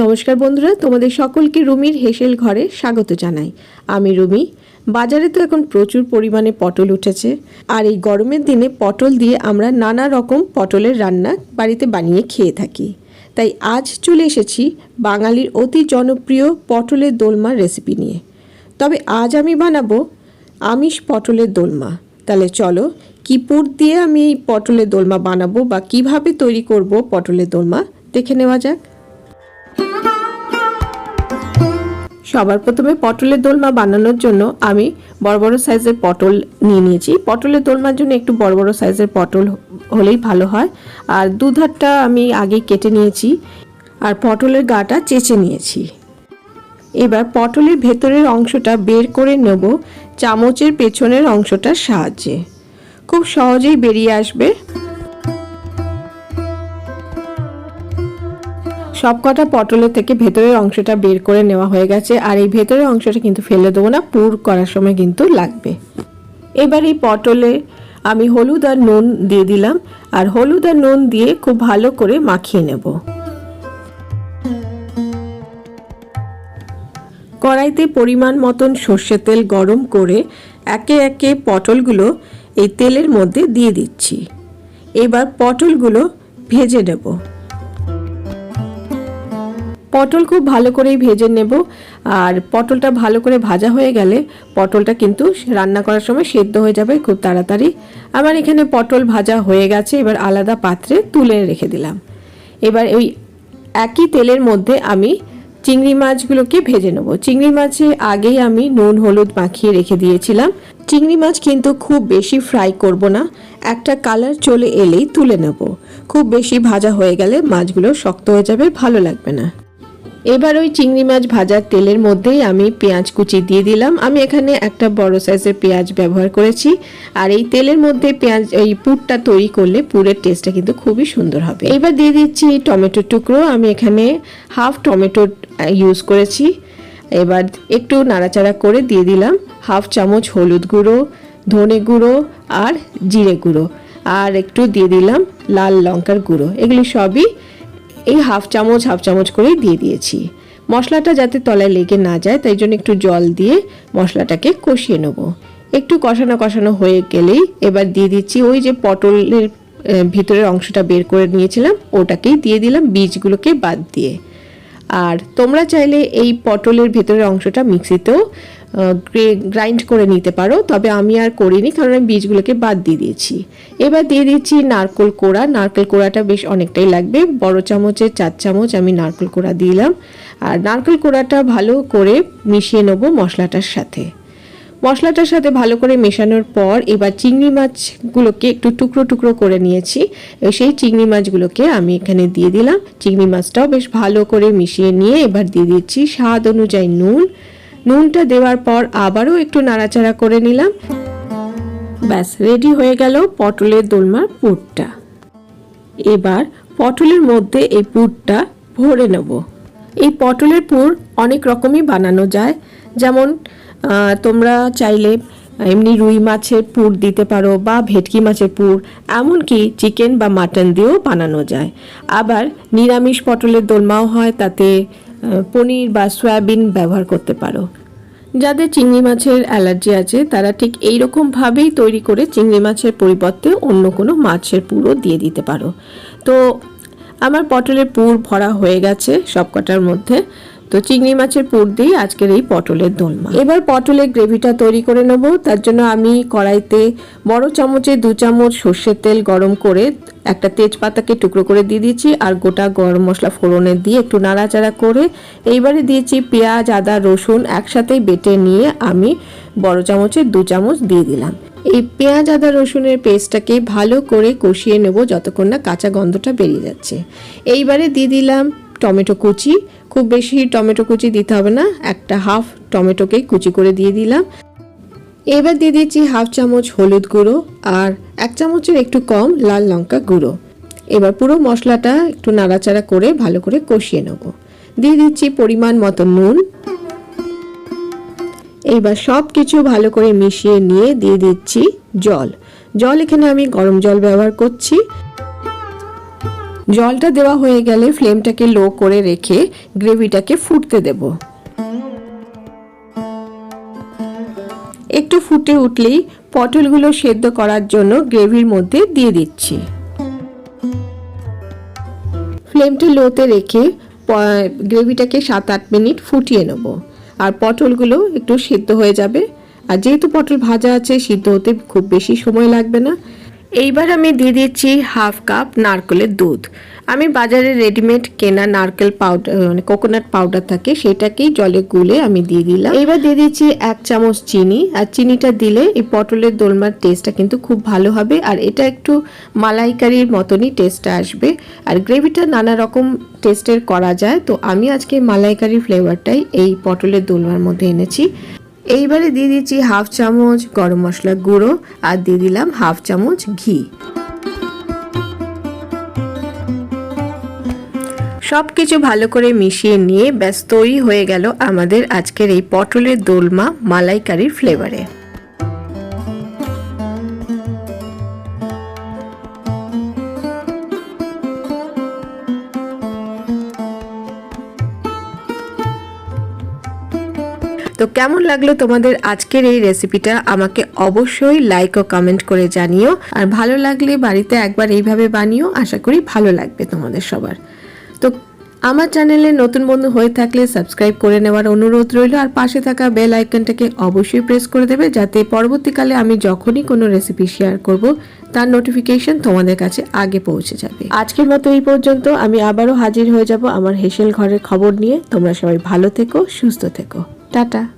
নমস্কার বন্ধুরা, তোমাদের সকলকে রুমির হেসেল ঘরে স্বাগত জানাই। আমি রুমি। বাজারে তো এখন প্রচুর পরিমাণে পটল উঠেছে। আর এই গরমের দিনে পটল দিয়ে আমরা নানা রকম পটলের রান্না বাড়িতে বানিয়ে খেয়ে থাকি। তাই আজ চলে এসেছি বাঙালির অতি জনপ্রিয় পটলের দোলমার রেসিপি নিয়ে। তবে আজ আমি বানাবো আমিষ পটলের দোলমা। তাহলে চলো, কি পুর দিয়ে আমি এই পটলের দোলমা বানাবো বা কীভাবে তৈরি করব পটলের দোলমা, দেখে নেওয়া যাক। সবার প্রথমে পটলের দোলমা বানানোর জন্য আমি বড় বড় সাইজের পটল নিয়ে নিয়েছি। পটলের দোলমার জন্য একটু বড় বড় সাইজের পটল হলেই ভালো হয়। আর দুধারটা আমি আগে কেটে নিয়েছি আর পটলের গাটা চেঁচে নিয়েছি। এবার পটলের ভেতরের অংশটা বের করে নেব চামচের পেছনের অংশটার সাহায্যে। খুব সহজেই বেরিয়ে আসবে। সবকটা পটলের থেকে ভেতরের অংশটা বের করে নেওয়া হয়ে গেছে, আর এই ভেতরের অংশটা কিন্তু ফেলে দেবো না, পুর করার সময় কিন্তু লাগবে। এবার এই পটলে আমি হলুদ আর নুন দিয়ে দিলাম, আর হলুদ আর নুন দিয়ে খুব ভালো করে মাখিয়ে নেব। কড়াইতে পরিমাণ মতন সর্ষে তেল গরম করে একে একে পটলগুলো এই তেলের মধ্যে দিয়ে দিচ্ছি। এবার পটলগুলো ভেজে নেব। পটল খুব ভালো করেই ভেজে নেব। আর পটলটা ভালো করে ভাজা হয়ে গেলে পটলটা কিন্তু রান্না করার সময় সেদ্ধ হয়ে যাবে খুব তাড়াতাড়ি। আমার এখানে পটল ভাজা হয়ে গেছে, এবার আলাদা পাত্রে তুলে রেখে দিলাম। এবার ওই একই তেলের মধ্যে আমি চিংড়ি মাছগুলোকে ভেজে নেব। চিংড়ি মাছে আগেই আমি নুন, হলুদ মাখিয়ে রেখে দিয়েছিলাম। চিংড়ি মাছ কিন্তু খুব বেশি ফ্রাই করব না, একটা কালার চলে এলেই তুলে নেব। খুব বেশি ভাজা হয়ে গেলে মাছগুলো শক্ত হয়ে যাবে, ভালো লাগবে না। এবার ওই চিংড়ি মাছ ভাজার তেলের মধ্যেই আমি পেঁয়াজ কুচি দিয়ে দিলাম। আমি এখানে একটা বড় সাইজের পেঁয়াজ ব্যবহার করেছি। আর এই তেলের মধ্যে পেঁয়াজ, এই পুরটা তৈরি করলে পুরের টেস্টটা কিন্তু খুবই সুন্দর হবে। এবার দিয়ে দিচ্ছি টমেটোর টুকরো। আমি এখানে হাফ টমেটো ইউজ করেছি। এবার একটু নাড়াচাড়া করে দিয়ে দিলাম। হাফ চামচ হলুদ গুঁড়ো, ধনে গুঁড়ো আর জিরে গুঁড়ো। আর একটু দিয়ে দিলাম লাল লঙ্কার গুঁড়ো। এগুলি সবই এই হাফ চামচ হাফ চামচ করেই দিয়ে দিয়েছি। মশলাটা যাতে তলায় লেগে না যায়, তাই জন্য একটু জল দিয়ে মশলাটাকে কষিয়ে নেব। একটু কষানো কষানো হয়ে গেলেই এবার দিয়ে দিচ্ছি ওই যে পটলের ভিতরের অংশটা বের করে নিয়েছিলাম, ওটাকেই দিয়ে দিলাম, বীজগুলোকে বাদ দিয়ে। আর তোমরা চাইলে এই পটলের ভেতরের অংশটা মিক্সিতেও গ্রাইন্ড করে নিতে পারো, তবে আমি আর করিনি, কারণ আমি বীজগুলোকে বাদ দিয়ে দিয়েছি। এবার দিয়ে দিচ্ছি নারকোল কোড়া। নারকেল কোড়াটা বেশ অনেকটাই লাগবে। বড় চামচের চার চামচ আমি নারকেল কোড়া দিলাম। আর নারকেল কোড়াটা ভালো করে মিশিয়ে নেব মশলাটার সাথে। মশলাটার সাথে ভালো করে মেশানোর পর এবার চিংড়ি মাছগুলোকে একটু টুকরো টুকরো করে নিয়েছি। সেই চিংড়ি মাছগুলোকে আমি এখানে দিয়ে দিলাম। চিংড়ি মাছটাও বেশ ভালো করে মিশিয়ে নিয়ে এবার দিয়ে দিচ্ছি স্বাদ অনুযায়ী নুন। নুনটা দেওয়ার পর আবারও একটু নাড়াচাড়া করে নিলাম। ব্যাস, রেডি হয়ে গেল পটলের দোলমার পুরটা। এবার পটলের মধ্যে এই পুরটা ভরে নেব। এই পটলের পুর অনেক রকমই বানানো যায়। যেমন তোমরা চাইলে এমনি রুই মাছের পুর দিতে পারো বা ভেটকি মাছের পুর, এমনকি চিকেন বা মাটন দিয়েও বানানো যায়। আবার নিরামিষ পটলের দোলমাও হয় তাতে পনির বা সয়াবিন ব্যবহার করতে পারো। যাদের চিংড়ি মাছের অ্যালার্জি আছে, তারা ঠিক এই ভাবেই তৈরি করে চিংড়ি মাছের পরিবর্তে অন্য কোনো মাছের পুরো দিয়ে দিতে পারো। তো, আমার পটলের পুর ভরা হয়ে গেছে সবকটার মধ্যে। তো চিংড়ি মাছের পুর দিয়ে আজকের এই পটলের দোলমা। এবার পটলের গ্রেভিটা তৈরি করে নেব। তার জন্য আমি কড়াইতে বড় চামচে দু চামচ সর্ষের তেল গরম করে একটা তেজপাতাকে টুকরো করে দিয়ে দিয়েছি আর গোটা গরম মশলা ফোড়নে দিয়ে একটু নাড়াচাড়া করে এইবারে দিয়েছি পেঁয়াজ, আদা, রসুন একসাথেই বেটে নিয়ে আমি বড় চামচে দু চামচ দিয়ে দিলাম। এই পেঁয়াজ, আদা, রসুনের পেস্টটাকে ভালো করে কষিয়ে নেব যতক্ষণ না কাঁচা গন্ধটা বেরিয়ে যাচ্ছে। এইবারে দিয়ে দিলাম টমেটো কুচি। খুব বেশি টমেটো কুচি দিতে হবে না, একটা হাফ টমেটোকে কুচি করে দিয়ে দিলাম। এবার দিয়ে দিচ্ছি হাফ চামচ হলুদ গুঁড়ো আর এক চামচের একটু কম লাল লঙ্কা গুঁড়ো। এবার পুরো মশলাটা একটু নাড়াচাড়া করে ভালো করে কষিয়ে নেব। দিয়ে দিচ্ছি পরিমাণ মতো নুন। এবার সব কিছু ভালো করে মিশিয়ে নিয়ে দিয়ে দিচ্ছি জল। জল এখানে আমি গরম জল ব্যবহার করছি। জলটা দেওয়া হয়ে গেলে ফ্লেমটাকে লো করে রেখে গ্রেভিটাকে ফুটতে দেব। একটু ফুটে উঠলেই পটলগুলো সেদ্ধ করার জন্য গ্রেভির মধ্যে দিয়ে দিচ্ছি। ফ্লেমটা লোতে রেখে গ্রেভিটাকে সাত আট মিনিট ফুটিয়ে নেব। আর পটলগুলো একটু সিদ্ধ হয়ে যাবে। আর যেহেতু পটল ভাজা আছে, সিদ্ধ হতে খুব বেশি সময় লাগবে না। এইবার আমি দিয়ে দিচ্ছি হাফ কাপ নারকেলের দুধ। আমি বাজারে রেডিমেড কেনা নারকেল পাউডার মানে কোকোনাট পাউডার থাকে, সেটাকেই জলে গুলে আমি দিয়ে দিলাম। এবার দিয়ে দিচ্ছি এক চামচ চিনি, আর চিনিটা দিলে এই পটলের দোলমার টেস্টটা কিন্তু খুব ভালো হবে, আর এটা একটু মালাইকারির মতনই টেস্টটা আসবে। আর গ্রেভিটা নানা রকম টেস্টের করা যায়, তো আমি আজকে মালাইকারি ফ্লেভারটাই এই পটলের দোলমার মধ্যে এনেছি। এইবারে দিয়ে দিচ্ছি হাফ চামচ গরম মশলা গুঁড়ো আর দিয়ে দিলাম হাফ চামচ ঘি। সব কিছু ভালো করে মিশিয়ে নিয়ে ব্যাস তৈরি হয়ে গেল আমাদের আজকের এই পটলের দোলমা মালাইকারির ফ্লেভারে তো কেমন লাগল তোমাদের আজকের এই রেসিপিটা? আমাকে অবশ্যই লাইক ও কমেন্ট করে জানিও। আর ভালো লাগলে বাড়িতে একবার এইভাবে বানিও, আশা করি ভালো লাগবে তোমাদের সবার। তো আমার চ্যানেলে নতুন বন্ধু হয়ে থাকলে সাবস্ক্রাইব করে নেওয়ার অনুরোধ রইল। আর পাশে থাকা বেল আইকনটাকে অবশ্যই প্রেস করে দেবে, যাতে পরবর্তীকালে আমি যখনই কোনো রেসিপি শেয়ার করব, তার নোটিফিকেশন তোমাদের কাছে আগে পৌঁছে যাবে। আজকের মতো এই পর্যন্ত। আমি আবারও হাজির হয়ে যাব আমার হেসেল ঘরের খবর নিয়ে। তোমরা সবাই ভালো থেকো, সুস্থ থেকো। Dadah.